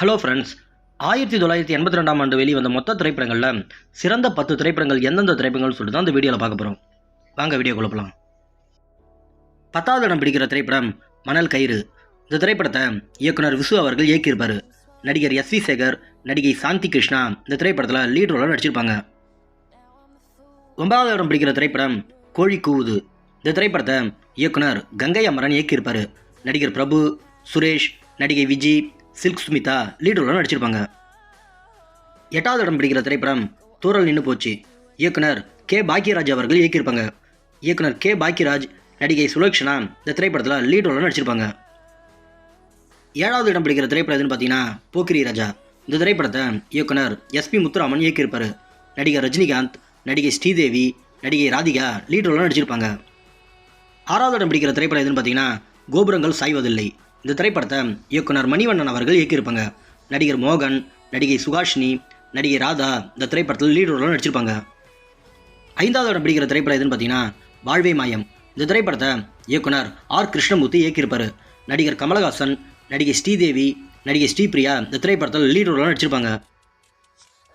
Hello friends ஆயிரத்தி தொள்ளாயிரத்தி எண்பத்தி ரெண்டாம் ஆண்டு வெளிவந்த மொத்த திரைப்படங்களில் சிறந்த பத்து திரைப்படங்கள் எந்தெந்த திரைப்படங்கள் சொல்லிட்டு தான் அந்த வீடியோவில் பார்க்க போகிறோம் வாங்க வீடியோ குழப்பலாம் பத்தாவது இடம் பிடிக்கிற திரைப்படம் மணல் கயிறு. இந்த திரைப்படத்தை இயக்குனர் விசு அவர்கள் இயக்கியிருப்பார். நடிகர் எஸ் வி சேகர் நடிகை சாந்தி கிருஷ்ணா இந்த திரைப்படத்தில் லீட் ரோலாக நடிச்சிருப்பாங்க. ஒன்பதாவது இடம் பிடிக்கிற திரைப்படம் கோழி கூவுது. இந்த திரைப்படத்தை இயக்குனர் கங்கை அமரன் இயக்கியிருப்பார். நடிகர் பிரபு சுரேஷ் நடிகை விஜி சில்க் சுமிதா லீட் ரோலாக நடிச்சிருப்பாங்க. எட்டாவது இடம் பிடிக்கிற திரைப்படம் தூரல் நின்று போச்சு. இயக்குனர் கே பாக்கியராஜ் அவர்கள் இயக்கியிருப்பாங்க. இயக்குனர் கே பாக்கியராஜ் நடிகை சுலக்ஷனா இந்த திரைப்படத்தில் லீட் ரோலாக நடிச்சிருப்பாங்க. ஏழாவது இடம் பிடிக்கிற திரைப்படம் எதுன்னு பார்த்தீங்கன்னா போக்கிரி ராஜா. இந்த திரைப்படத்தை இயக்குனர் எஸ்பி முத்துராமன் இயக்கியிருப்பார். நடிகர் ரஜினிகாந்த் நடிகை ஸ்ரீதேவி நடிகை ராதிகா லீட் ரோலாக நடிச்சிருப்பாங்க. ஆறாவது இடம் பிடிக்கிற திரைப்படம் எதுன்னு பார்த்தீங்கன்னா கோபுரங்கள் சாய்வதில்லை. இந்த திரைப்படத்தை இயக்குனர் மணிவண்ணன் அவர்கள் இயக்கியிருப்பாங்க. நடிகர் மோகன் நடிகை சுகாஷினி நடிகை ராதா இந்த திரைப்படத்தில் லீட் ரோலில் நடிச்சிருப்பாங்க. ஐந்தாவது இடம் பிடிக்கிற திரைப்படம் எதுன்னு பார்த்தீங்கன்னா வாழ்வே மாயம். இந்த திரைப்படத்தை இயக்குனர் ஆர். கிருஷ்ணமூர்த்தி இயக்கியிருப்பார். நடிகர் கமலஹாசன் நடிகை ஸ்ரீதேவி நடிகை ஸ்ரீபிரியா இந்த திரைப்படத்தில் லீட் ரோலில் நடிச்சிருப்பாங்க.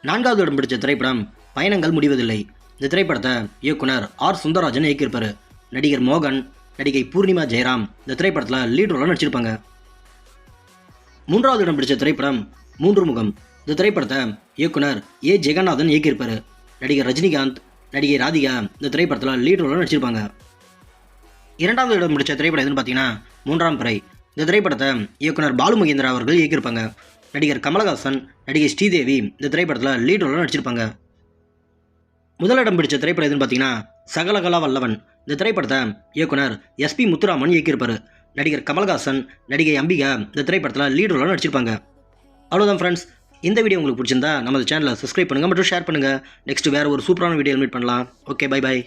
நான்காவது இடம் பிடிச்ச திரைப்படம் பயணங்கள் முடிவதில்லை. இந்த திரைப்படத்தை இயக்குனர் ஆர். சுந்தரராஜன் இயக்கியிருப்பார். நடிகர் மோகன் நடிகை பூர்ணிமா ஜெயராம் இந்த திரைப்படத்தில் லீட் ரோலாக நடிச்சிருப்பாங்க. மூன்றாவது இடம் பிடிச்ச திரைப்படம் மூன்று முகம் இந்த திரைப்படத்தை இயக்குனர் ஏ. ஜெகநாதன் இயக்கியிருப்பார். நடிகர் ரஜினிகாந்த் நடிகை ராதிகா இந்த திரைப்படத்தில் லீட் ரோலாக நடிச்சிருப்பாங்க. இரண்டாவது இடம் பிடிச்ச திரைப்படம் எதுன்னு பார்த்தீங்கன்னா மூன்றாம் பிறை. இந்த திரைப்படத்தை இயக்குனர் பாலு மகேந்திரா அவர்கள் இயக்கியிருப்பாங்க. நடிகர் கமலஹாசன் நடிகை ஸ்ரீதேவி இந்த திரைப்படத்தில் லீட் ரோலாக நடிச்சிருப்பாங்க. முதலிடம் பிடிச்ச திரைப்படம் எதுன்னு பார்த்தீங்கன்னா சகலகலா வல்லவன். இந்த திரைப்படத்தை இயக்குனர் எஸ்பி முத்துராமன் இயக்கியிருப்பார். நடிகர் கமல்ஹாசன் நடிகை அம்பிகா இந்த திரைப்படத்தில் லீட் ரோலாக நடிச்சிருப்பாங்க. அவ்வளோதான் ஃப்ரெண்ட்ஸ் இந்த வீடியோ உங்களுக்கு பிடிச்சிருந்தா நம்ம சேனலை சப்ஸ்கிரைப் பண்ணுங்கள் மற்றும் ஷேர் பண்ணுங்கள் நெக்ஸ்ட் வேறு ஒரு சூப்பரான வீடியோ மீட் பண்ணலாம். Okay bye bye